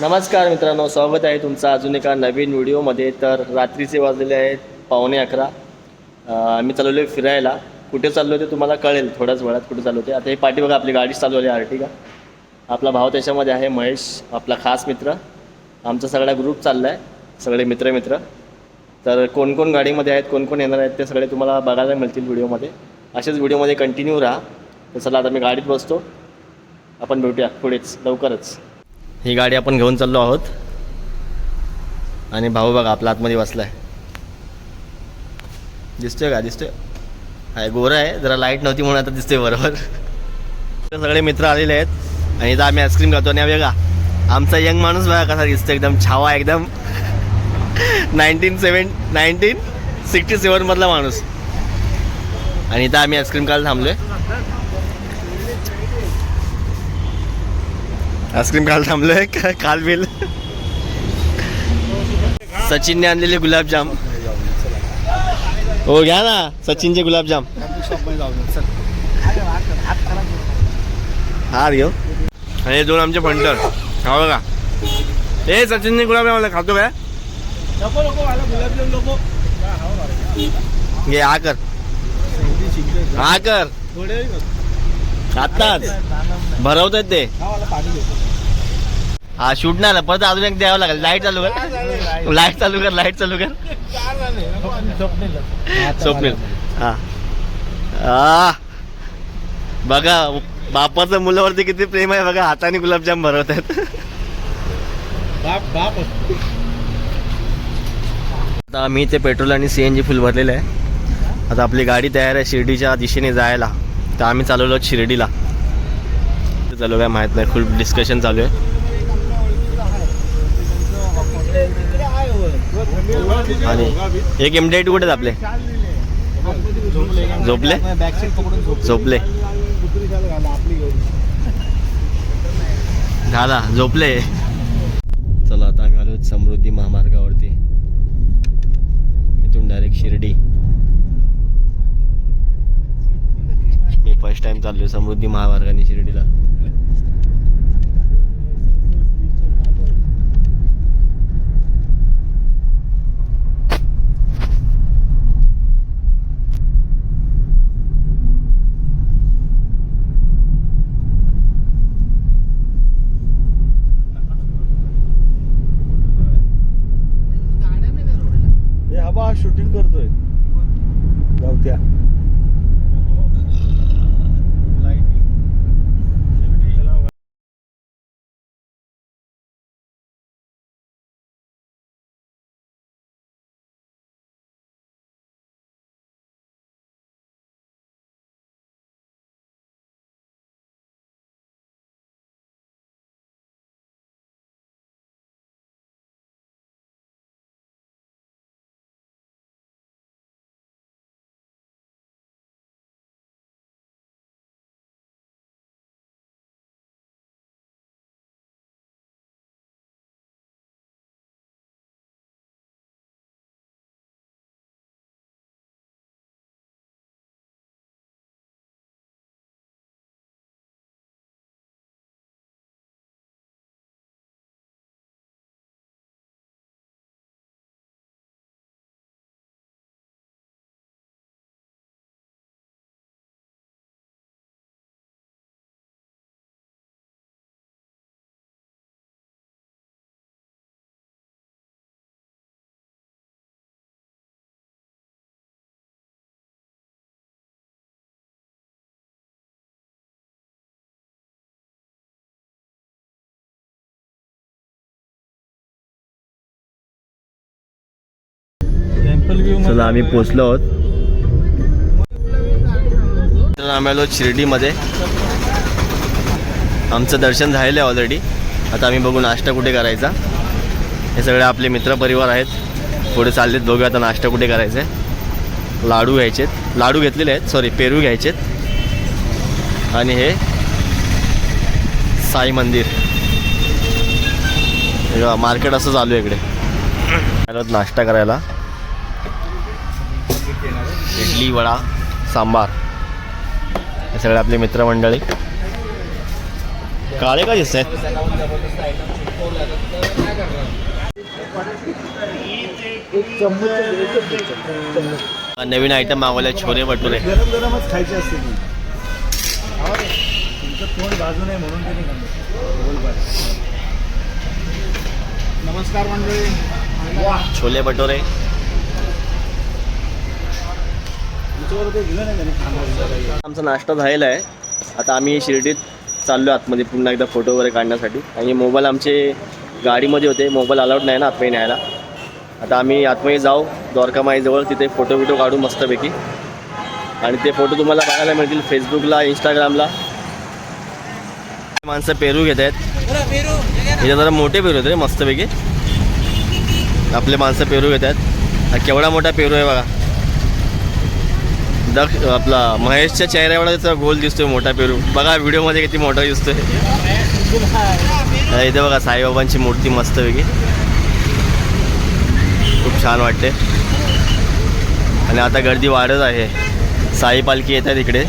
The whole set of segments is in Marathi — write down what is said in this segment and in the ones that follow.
नमस्कार मित्रांनो स्वागत आहे तुमचं अजून एका नवीन व्हिडिओमध्ये. तर रात्रीचे वाजलेले आहेत पावणे अकरा. आम्ही चालवलो आहे फिरायला. कुठे चाललो ते तुम्हाला कळेल थोड्याच वेळात कुठे चाललो होते आता हे पाठी बघा आपली गाडी चालू आली आर्टिका आपला भाव त्याच्यामध्ये आहे महेश आपला खास मित्र. आमचा सगळा ग्रुप चालला आहे सगळे मित्र मित्र तर कोण कोण गाडीमध्ये आहेत कोण कोण येणार आहेत ते सगळे तुम्हाला बघायला मिळतील व्हिडिओमध्ये. असेच व्हिडिओमध्ये कंटिन्यू राहा. तर चला आता मी गाडीत बसतो. आपण भेटूया पुढेच लवकरच. ही गाडी आपण घेऊन चाललो आहोत. आणि भाऊ बघा आपला आतमध्ये बसला आहे दिसतोय का? दिसतोय? आहे गोरा आहे. जरा लाइट नव्हती म्हणून आता दिसतोय बरोबर. सगळे मित्र आलेले आहेत. आणि इथं आम्ही आईस्क्रीम खातो. आणि बघा आमचा यंग माणूस बघा कसा दिसतो एकदम छावा एकदम. नाईन्टीन सेवन नाईन्टीन सिक्स्टी सेवनमधला माणूस. आणि इथं आम्ही आईस्क्रीम खायला थांबलोय. आईस्क्रीम खायला थांबलोय. काल बिल. सचिनने आणलेले गुलाबजाम. हो घ्या ना सचिनचे गुलाबजाम. हार घेऊ. आणि हे दोन आमचे फंटर हा बघा. हे सचिनने गुलाबजाम खातो काय घे हा कर. हा कर. आत्ताच? भरवतात ते. हा शूट नाही आला परत अजून एक द्यावं लागेल. लाइट चालू कर. लाइट चालू कर लाइट चालू कर. स्वप्नील. हा. बघा बापाचं मुलावरती किती प्रेम आहे बघा. हाताने गुलाबजाम भरवत आहेत आता मी ते पेट्रोल आणि सी एन जी फुल भरलेलं आहे. आता आपली गाडी तयार आहे शिर्डीच्या दिशेने जायला. तर आम्ही चालवलो शिर्डीला. चालू काय माहीत नाही खूप डिस्कशन चालू आहे. आणि एक एम डी कुठे आपले? झोपले? झोपले. झाला झोपले. चला आता आम्ही आलो समृद्धी महामार्गावरती. इथून डायरेक्ट शिर्डी मी फर्स्ट टाइम चाललोय समृद्धी महामार्गाने शिर्डीला. चला आम्ही पोचलो आहोत. आम्ही आलो शिर्डीमध्ये. आमचं दर्शन झालेलं आहे ऑलरेडी आता आम्ही बघू नाश्ता कुठे करायचा. हे सगळे आपले मित्रपरिवार आहेत. पुढे चाललेत बघू आता नाश्ता कुठे करायचा आहे लाडू घ्यायचेत. लाडू घेतलेले आहेत सॉरी पेरू घ्यायचेत. आणि हे साई मंदिर. मार्केट असं चालू आहे इकडे. नाश्ता करायला. इडली वडा सांबार. हे सगळे आपले मित्रमंडळी. काळे का दिसत आहेत नवीन आयटम मागवले छोले भटुरे. खायची असते. नमस्कार मंडळी. छोले भटुरे. आमचा नाश्ता झालेला आहे. आता आम्ही शिर्डीत चाललो आतमध्ये पुन्हा एकदा फोटो वगैरे काढण्यासाठी. आणि मोबाईल आमचे गाडीमध्ये होते. मोबाईल अलाउड नाही ना आतमध्ये न्यायला. आता आम्ही आतमध्ये जाऊ. द्वारकामाईजवळ तिथे फोटो बिटो काढू मस्तपैकी. आणि ते फोटो तुम्हाला बघायला मिळतील फेसबुकला इंस्टाग्रामला माणसं पेरू घेत आहेत. हे जरा मोठे पेरू होते मस्तपैकी. आपले माणसं पेरू घेत आहेत. हा केवढा मोठा पेरू आहे बघा. दक्ष आपला महेशच्या चेहऱ्यावर त्याचा गोल दिसतोय मोठा पेरू. बघा व्हिडिओमध्ये किती मोठा दिसतोय. इथे बघा साईबाबांची मूर्ती मस्तपैकी खूप छान वाटते आणि आता गर्दी वाढत आहे. साई पालखी येतात इकडे.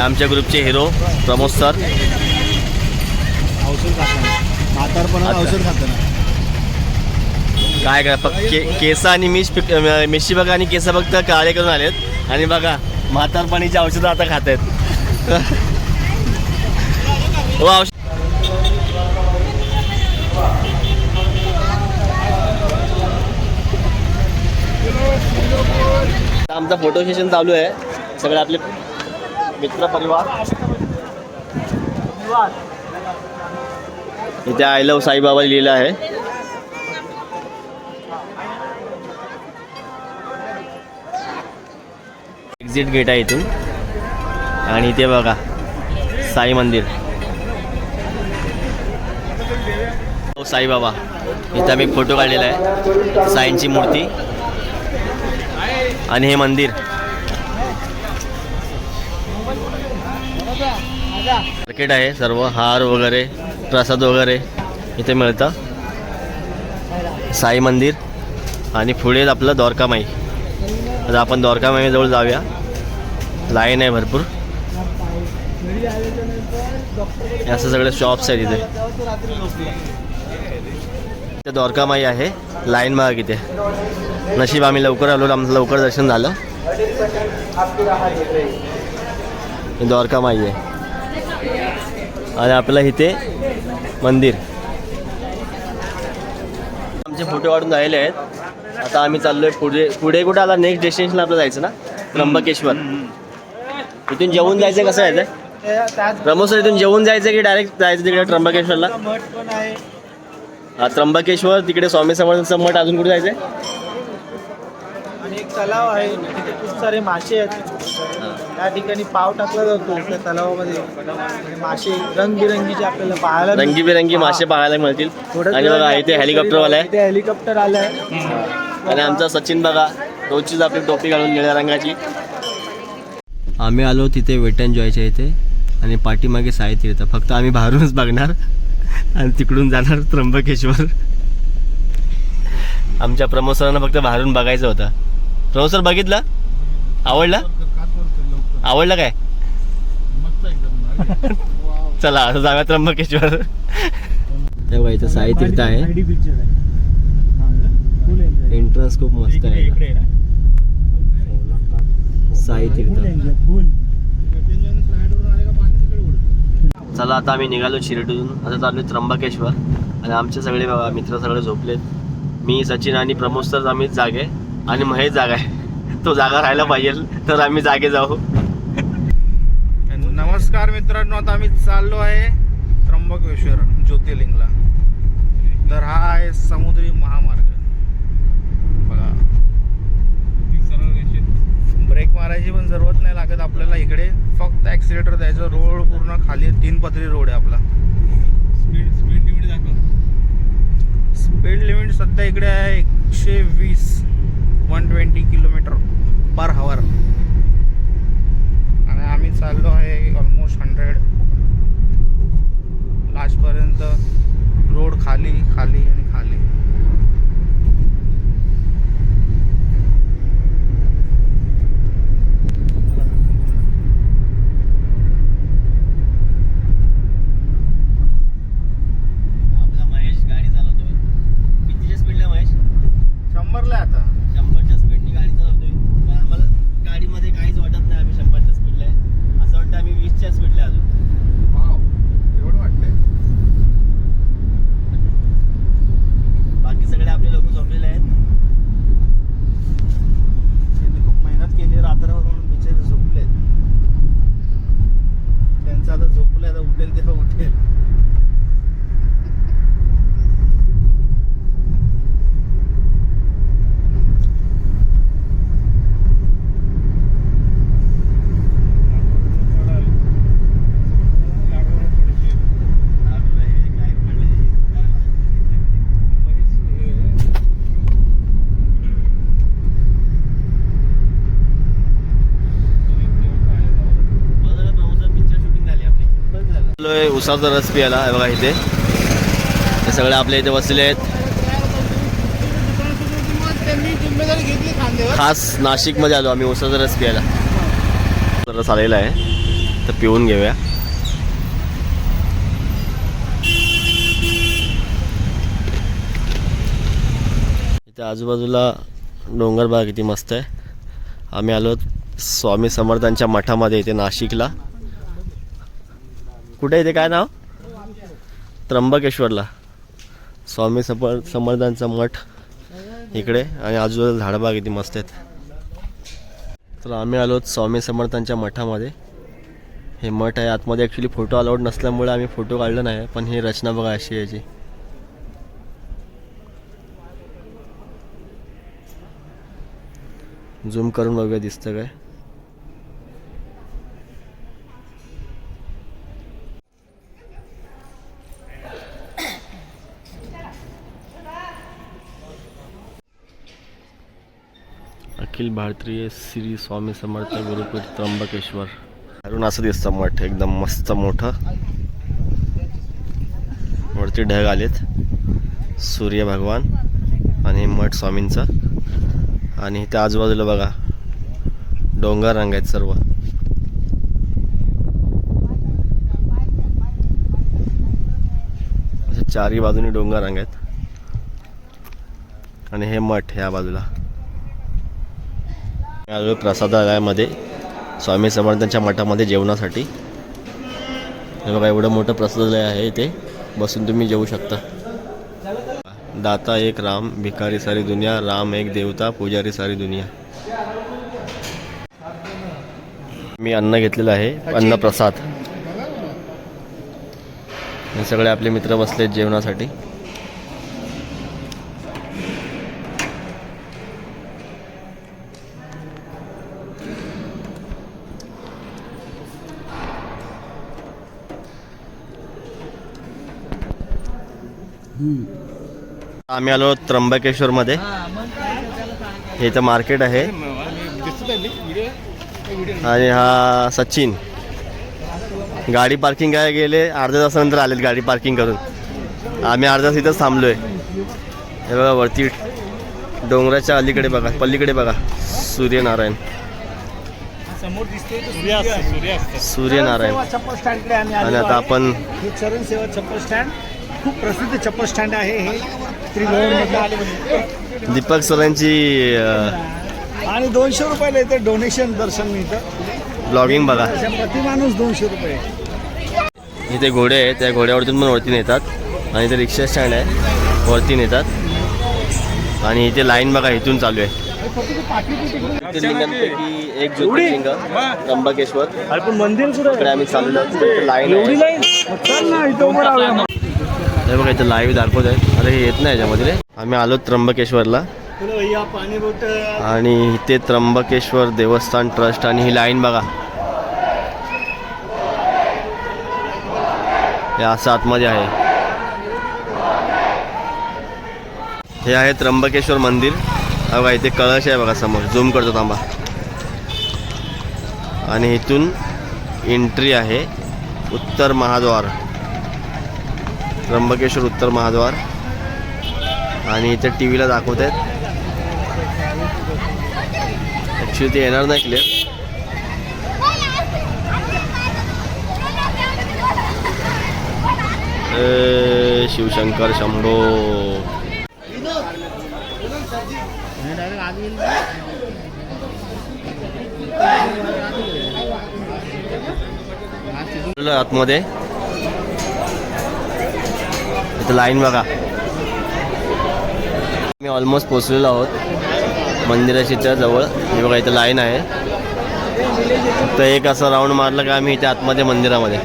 आमच्या ग्रुपचे हिरो प्रमोद सर. औषध खाताना. औषध खाताना. काय करा फक्त के केस आणि मिश मिशी बघा आणि केस फक्त काळे करून आलेत. आणि बघा म्हातारपणीची औषधं आता खात आहेत हो औषध आमचा फोटो सेशन चालू आहे. सगळे आपले मित्र परिवार. इथे आय लव साईबाबा लिहिलं आहे. एक्झिट गेट आहे इथून. आणि इथे बघा साई मंदिर. हो साईबाबा इथं आम्ही फोटो काढलेला आहे. साईंची मूर्ती. आणि हे मंदिर. मार्केट आहे सर्व हार वगैरे प्रसाद वगैरे इथे मिळतं. साई मंदिर. आणि पुढे आपलं द्वारकामाई. आता आपण द्वारकामाईजवळ जाऊया. लाईन आहे भरपूर. असं सगळे शॉप्स आहेत इथे. इथे द्वारकामाई आहे लाईन बघा इथे. नशीब आम्ही लवकर आलो आमचं लवकर दर्शन झालं. द्वारका द्वारकामाई आहे. आणि आपलं इथे मंदिर. आमचे फोटो काढून झालेले आहेत. आता आम्ही चाललोय पुढे पुढे कुठे आला? नेक्स्ट डेस्टिनेशनला आपलं जायचं ना? त्र्यंबकेश्वर. इथून जेवून जायचं कसं प्रमोद सर इथून जेवून जायचं की डायरेक्ट जायचं तिकडे त्र्यंबकेश्वरला? मठ पण आहे. हा, त्र्यंबकेश्वर तिकडे स्वामी समर्थांचं मठ अजून कुठे जायचंय? आणि एक तलाव आहे. तिथे खूप सारे मासे आहेत. त्या ठिकाणी पाव टाकला जातो त्या तलावामध्ये. आणि मासे रंगबिरंगीचे आपल्याला पाहायला. रंगीबेरंगी मासे पाहायला मिळतील. आणि बघा इथे हेलिकॉप्टरवाला आहे. हेलिकॉप्टर आलाय. आणि आमचा सचिन बघा रोजचीच आपली टोपी घालून निळ्या रंगाची. आम्ही आलो तिथे वेट अँड जॉयच्या इथे आणि पाठीमागे साई तीर्थ. फक्त आम्ही बाहेरूनच बघणार आणि तिकडून जाणार त्र्यंबकेश्वर. आमच्या प्रमोद सरांना फक्त बाहेरून बघायचं होतं. प्रमोद सर बघितलं? आवडला? आवडलं काय? चला आता जाऊया त्र्यंबकेश्वर. तेव्हा इथं साई तीर्थ आहे. एंट्रन्स खूप मस्त आहे. साई तीर्थ चला आता आम्ही निघालो शिर्डीतून. आता चालू त्र्यंबकेश्वर. आणि आमचे सगळे मित्र सगळे झोपलेत. मी सचिन आणि प्रमोद सर आम्ही जागे. आणि महेश जागा आहे. तो जागा राहायला पाहिजे तर आम्ही जागे जाऊ. नमस्कार मित्रांनो आता आम्ही चाललो आहे त्र्यंबकेश्वर ज्योतिर्लिंगला. तर हा आहे समुद्री महामार्ग बघा ब्रेक मारायची पण जरूरत नाही लागत. आपल्याला इकडे फक्त ॲक्सिलेटर द्यायचं. रोड पूर्ण खाली. तीन पदरी रोड आहे आपला. स्पीड लिमिट सध्या इकडे आहे एकशे वीस. One twenty kilometre per hour आणि आम्ही चाललो आहे ऑलमोस्ट हंड्रेड लास्टपर्यंत रोड खाली खाली आणि खाली आलोय उसाचा रस प्यायला बघा इथे. हे सगळे आपल्या इथे बसले आहेत. खास नाशिकमध्ये आलो आम्ही उसाचा रस प्यायला. रस आलेला आहे. तर पिऊन घेऊया. इथे आजूबाजूला डोंगर बाग किती मस्त आहे. आम्ही आलो स्वामी समर्थांच्या मठामध्ये इथे नाशिकला. कुठे इथे काय नाव? त्र्यंबकेश्वरला. स्वामी समर समर्थांचा मठ इकडे आणि आजूबाजूला झाडबाग इथे मस्त आहेत. तर आम्ही आलो स्वामी समर्थांच्या मठामध्ये. हे मठ आहे आतमध्ये ॲक्च्युली फोटो अलाउड नसल्यामुळे आम्ही फोटो काढला नाही पण ही रचना बघा अशी याची. झूम करून बघूया दिसतं काय? अखिल भारतीय श्री स्वामी समर्थ गुरुपीठ त्र्यंबकेश्वर. अरुण असं दिसतं मठ एकदम मस्त मोठं. वरती ढग आलेत. सूर्य भगवान आणि मठ स्वामींचं. आणि त्या आजूबाजूला बघा डोंगर रंग आहेत सर्व. चारही बाजूनी डोंगर रंग आहेत. आणि हे मठ ह्या बाजूला. आलो प्रसादालयामध्ये स्वामी समर्थांच्या मठामध्ये जेवणासाठी. हे बघा एवढं मोठं प्रसादालय आहे इथे. बसून तुम्ही जेवू शकता. दाता एक राम भिकारी सारी दुनिया राम एक देवता पुजारी सारी दुनिया. मी अन्न घेतलेलं आहे अन्न प्रसाद. हे सगळे आपले मित्र बसलेत जेवणासाठी. आम्ही आलो त्र्यंबकेश्वरमध्ये. हे इथं मार्केट आहे. आणि हा सचिन. गाडी पार्किंग काय गेले अर्ध्या तासानंतर आलेत गाडी पार्किंग करून. आम्ही अर्धा तास इथंच थांबलोय. हे बघा वरती डोंगराच्या अलीकडे बघा पलीकडे बघा. सूर्यनारायण. सूर्यनारायण. आणि आता आहे. आपण चरण सेवा चप्पल स्टँड खूप प्रसिद्ध चप्पल स्टँड आहे हे. दीपक सरांची आणि दोनशे रुपयाला इथं डोनेशन दर्शन मिळतं. ब्लॉगिंग बघा. अशा प्रति माणूस दोनशे रुपये. इथे घोडे आहेत त्या घोड्यावरतून पण वरती नेतात. आणि इथे रिक्षा स्टँड आहे वरती नेतात. आणि इथे लाईन बघा इथून चालू आहे. ज्योतिर्लिंगांपैकी एक ज्योतिर्लिंग त्र्यंबकेश्वर. पण मंदिर इकडे आम्ही चाललो लाईन आहे. हे बघा इथे लाईव्ह दाखवत आहे अरे हे येत नाही याच्यामध्ये आम्ही आलो त्र्यंबकेश्वरला. आणि इथे त्र्यंबकेश्वर देवस्थान ट्रस्ट आणि ही लाईन बघा. हे असं आतमध्ये आहे. हे आहे त्र्यंबकेश्वर मंदिर. बघा इथे कळश आहे बघा समोर. झूम करतो थांबा. आणि इथून एंट्री आहे उत्तर महाद्वार. त्र्यंबकेश्वर उत्तर महाद्वार. आणि इथे टी व्हीला दाखवत आहेत ॲक्च्युली ते येणार नाही क्लिअर शिवशंकर शंभो. आतमध्ये. इथं लाईन बघा. मी ऑलमोस्ट पोचलेलो आहोत. मंदिराच्या जवळ. हे बघा इथं लाईन आहे. फक्त एक असं राऊंड मारलं का आम्ही इथे आतमध्ये मंदिरामध्ये.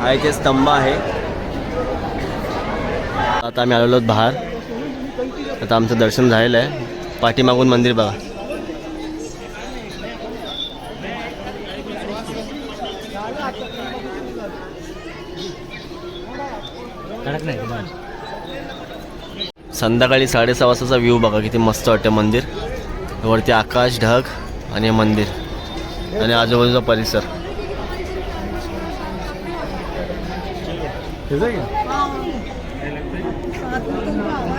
हा इथे स्तंभ आहे. आता आम्ही आलेलो आहोत बाहेर. आता आमचं दर्शन झालेलं आहे. पाठीमागून मंदिर बघा. संध्याकाळी साडेसहा वाजताचा व्ह्यू बघा किती मस्त वाटतं मंदिर. वरती आकाश ढग आणि मंदिर आणि आजूबाजूचा परिसर.